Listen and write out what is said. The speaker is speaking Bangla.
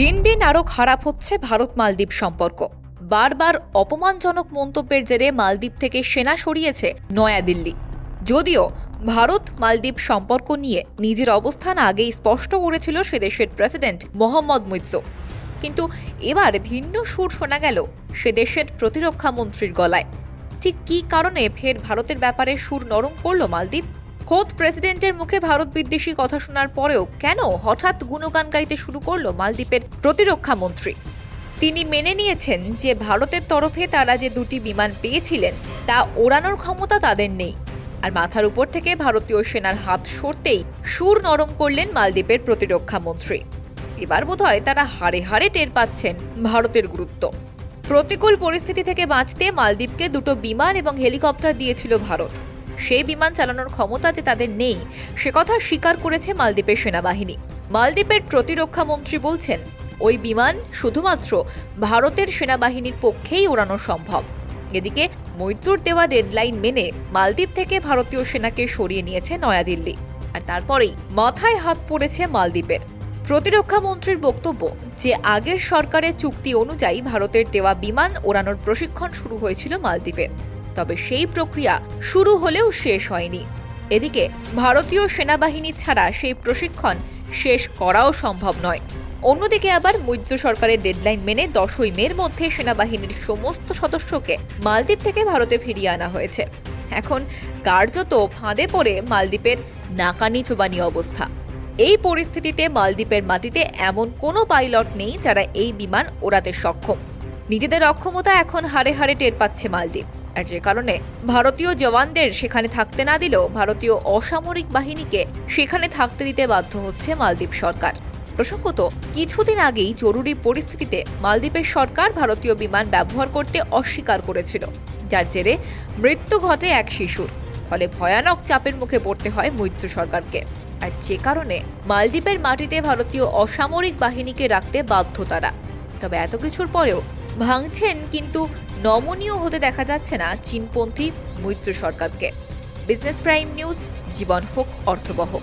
দিন দিন আরও খারাপ হচ্ছে ভারত মালদ্বীপ সম্পর্ক। বারবার অপমানজনক মন্তব্যের জেরে মালদ্বীপ থেকে সেনা সরিয়েছে নয়াদিল্লি। যদিও ভারত মালদ্বীপ সম্পর্ক নিয়ে নিজের অবস্থান আগেই স্পষ্ট করেছিল সে দেশের প্রেসিডেন্ট মোহাম্মদ মুইজো কিন্তু এবার ভিন্ন সুর শোনা গেল সে দেশের প্রতিরক্ষা মন্ত্রীর গলায়। ঠিক কী কারণে ফের ভারতের ব্যাপারে সুর নরম করল মালদ্বীপ? খোদ প্রেসিডেন্টের মুখে ভারত বিদ্বেষী কথা শোনার পরেও কেন হঠাৎ গুণগান গাইতে শুরু করল মালদ্বীপের প্রতিরক্ষা মন্ত্রী? তিনি মেনে নিয়েছেন যে ভারতের তরফে তারা যে দুটি বিমান পেয়েছিলেন, তা ওড়ানোর ক্ষমতা তাদের নেই। আর মাথার উপর থেকে ভারতীয় সেনার হাত সরতেই সুর নরম করলেন মালদ্বীপের প্রতিরক্ষা মন্ত্রী। এবার বোধহয় তারা হাড়ে হাড়ে টের পাচ্ছেন ভারতের গুরুত্ব। প্রতিকূল পরিস্থিতি থেকে বাঁচতে মালদ্বীপকে দুটো বিমান এবং হেলিকপ্টার দিয়েছিল ভারত। সেই বিমান চালানোর ক্ষমতা যে তাদের নেই, সে কথা স্বীকার করেছে মালদ্বীপের সেনাবাহিনী। মালদ্বীপের প্রতিরক্ষা মন্ত্রী বলছেন, ওই বিমান শুধুমাত্র ভারতের সেনাবাহিনীর পক্ষেই ওড়ানো সম্ভব। এদিকে মৈত্রুর দেওয়া ডেডলাইন মেনে মালদ্বীপ থেকে ভারতীয় সেনাকে সরিয়ে নিয়েছে নয়াদিল্লি। আর তারপরেই মাথায় হাত পড়েছে মালদ্বীপের। প্রতিরক্ষা মন্ত্রীর বক্তব্য, যে আগের সরকারের চুক্তি অনুযায়ী ভারতের দেওয়া বিমান ওড়ানোর প্রশিক্ষণ শুরু হয়েছিল মালদ্বীপে। তবে সেই প্রক্রিয়া শুরু হলেও শেষ হয়নি। এদিকে ভারতীয় সেনাবাহিনী ছাড়া সেই প্রশিক্ষণ শেষ করাও সম্ভব নয়। অন্যদিকে আবার মৈত্র সরকারের ডেডলাইন মেনে দশই মের মধ্যে সেনাবাহিনীর সমস্ত সদস্যকে মালদ্বীপ থেকে ভারতে ফিরিয়ে আনা হয়েছে। এখন কার্যত ফাঁদে পড়ে মালদ্বীপের নাকানি চোবানি অবস্থা। এই পরিস্থিতিতে মালদ্বীপের মাটিতে এমন কোনো পাইলট নেই যারা এই বিমান ওড়াতে সক্ষম। নিজেদের অক্ষমতা এখন হারে হারে টের পাচ্ছে মালদ্বীপ। আর যে কারণে ভারতীয় জওয়ানদের সেখানে থাকতে না দিলেও ভারতীয় অসামরিক বাহিনীকে সেখানে থাকতে দিতে বাধ্য হচ্ছে মালদ্বীপ সরকার। প্রসঙ্গত, কিছুদিন আগেই জরুরি পরিস্থিতিতে মালদ্বীপের সরকার ভারতীয় বিমান ব্যবহার করতে অস্বীকার করেছিল। যার জেরে মৃত্যু ঘটে এক শিশুর, ফলে ভয়ানক চাপের মুখে পড়তে হয় মৈত্র সরকারকে। আর যে কারণে মালদ্বীপের মাটিতে ভারতীয় অসামরিক বাহিনীকে রাখতে বাধ্য তারা। তবে এত কিছুর পরেও ভাঙছেন, কিন্তু নমনীয় হতে দেখা যাচ্ছে না চীনপন্থী মৈত্র সরকারকে। বিজনেস প্রাইম নিউজ, জীবন হোক অর্থবহ।